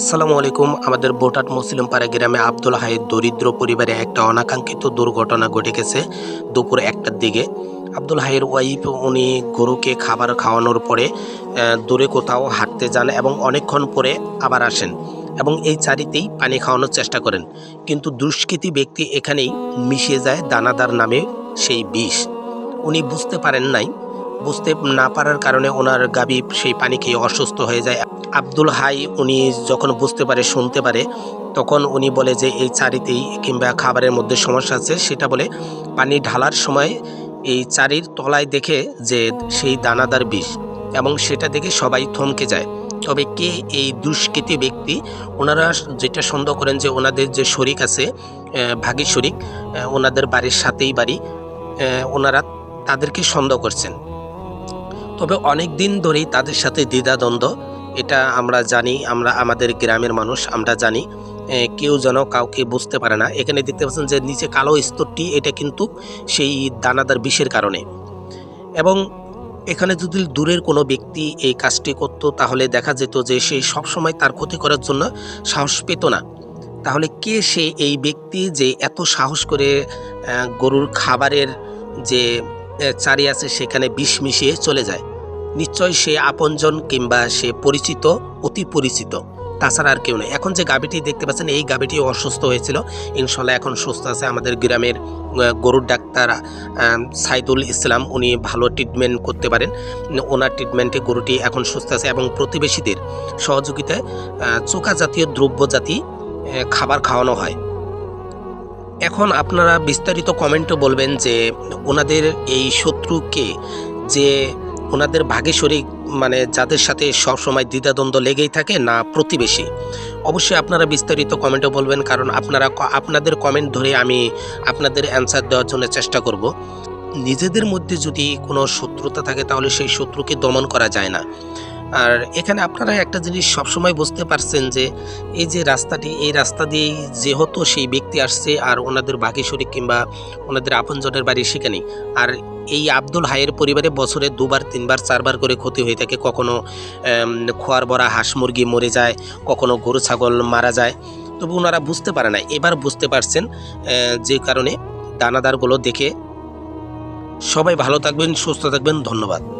আসসালামু আলাইকুম। আমাদের বোটাট মুসলিম পাড়া গ্রামে আব্দুল হাইদ দরিদ্র পরিবারে একটা অনাকাঙ্ক্ষিত দুর্ঘটনা ঘটে গেছে দুপুর একটার দিকে। আব্দুল হাইয়ের ওয়াইফ, উনি গরুকে খাবার খাওয়ানোর পরে দূরে কোথাও হাঁটতে যান এবং অনেকক্ষণ পরে আবার আসেন এবং এই চারিতেই পানি খাওয়ানোর চেষ্টা করেন। কিন্তু দুষ্কৃতী ব্যক্তি এখানেই মিশে যায় দানাদার নামে সেই বিষ। উনি বুঝতে পারেন নাই বুঝতে না পারার কারণে ওনার গাবি সেই পানি খেয়ে অসুস্থ হয়ে যায়। আব্দুল হাই উনি যখন বুঝতে পারে, শুনতে পারে, তখন উনি বলে যে এই চারিতেই কিংবা খাবারের মধ্যে সমস্যা আছে, সেটা বলে পানি ঢালার সময় এই চারির তলায় দেখে যে সেই দানাদার বিষ এবং সেটা দেখে সবাই থমকে যায়। তবে কে এই দুষ্কৃতী ব্যক্তি? ওনারা যেটা সন্দেহ করেন যে ওনাদের যে শরিক আছে ভাগী শরিক ওনাদের বাড়ির সাথেই বাড়ি ওনারা তাদেরকে সন্দেহ করছেন। তবে অনেক দিন ধরেই তাদের সাথে দ্বিধাদ্বন্দ্ব। এটা আমরা জানি, আমরা আমাদের গ্রামের মানুষ, আমরা জানি। কেউ যেন কাউকে বুঝতে পারে না। এখানে দেখতে পাচ্ছেন যে নিচে কালো স্তরটি, এটা কিন্তু সেই দানাদার বিষের কারণে। এবং এখানে যদি দূরের কোনো ব্যক্তি এই কাজটি করত, তাহলে দেখা যেত যে সে সবসময় তার ক্ষতি করার জন্য সাহস পেত না। তাহলে কে সে এই ব্যক্তি যে এত সাহস করে গরুর খাবারের যে চারি আছে, সেখানে বিষ মিশিয়ে চলে যায়। নিশ্চয় সে আপনজন কিংবা সে পরিচিত, অতি পরিচিত। তাছাড়া আর কেউ নেই। এখন যে গাবিটি দেখতে পাচ্ছেন, এই গাবিটি অসুস্থ হয়েছিল। ইনশাল্লাহ এখন সুস্থ আছে আমাদের গ্রামের গরুর ডাক্তার সাইদুল ইসলাম। উনি ভালো ট্রিটমেন্ট করতে পারেন। ওনার ট্রিটমেন্টে গরুটি এখন সুস্থ আছে এবং প্রতিবেশীদের সহযোগিতায় চোকা জাতীয় দ্রব্য জাতি খাবার খাওয়ানো হয়। এখন আপনারা বিস্তারিত কমেন্টও বলবেন যে ওনাদের এই শত্রুকে যে ওনাদের ভাগে শরিক মানে যাদের সাথে সবসময় দ্বিধাদ্বন্দ্ব লেগেই থাকে না প্রতিবেশী। অবশ্যই আপনারা বিস্তারিত কমেন্টও বলবেন কারণ আপনারা আপনাদের কমেন্ট ধরে আমি আপনাদের অ্যান্সার দেওয়ার জন্য চেষ্টা করব। নিজেদের মধ্যে যদি কোনো শত্রুতা থাকে তাহলে সেই শত্রুকে দমন করা যায় না। আর এখানে আপনারা একটা জিনিস সবসময় বুঝতে পারছেন যে এই যে রাস্তাটি, এই রাস্তা দিয়েই যেহেতু সেই ব্যক্তি আসছে আর ওনাদের বাকি শরিক কিংবা ওনাদের আপনজনের বাড়ি সেখানেই। আর এই আব্দুল হাইয়ের পরিবারে বছরে দুবার, তিনবার, চারবার করে ক্ষতি হয়ে থাকে। কখনো খোয়ার বড়া, হাঁস মুরগি মরে যায়, কখনো গরু, ছাগল মারা যায়। তবু ওনারা বুঝতে পারে না। এবার বুঝতে পারছেন যে কারণে দানাদারগুলো দেখে সবাই ভালো থাকবেন, সুস্থ থাকবেন। ধন্যবাদ।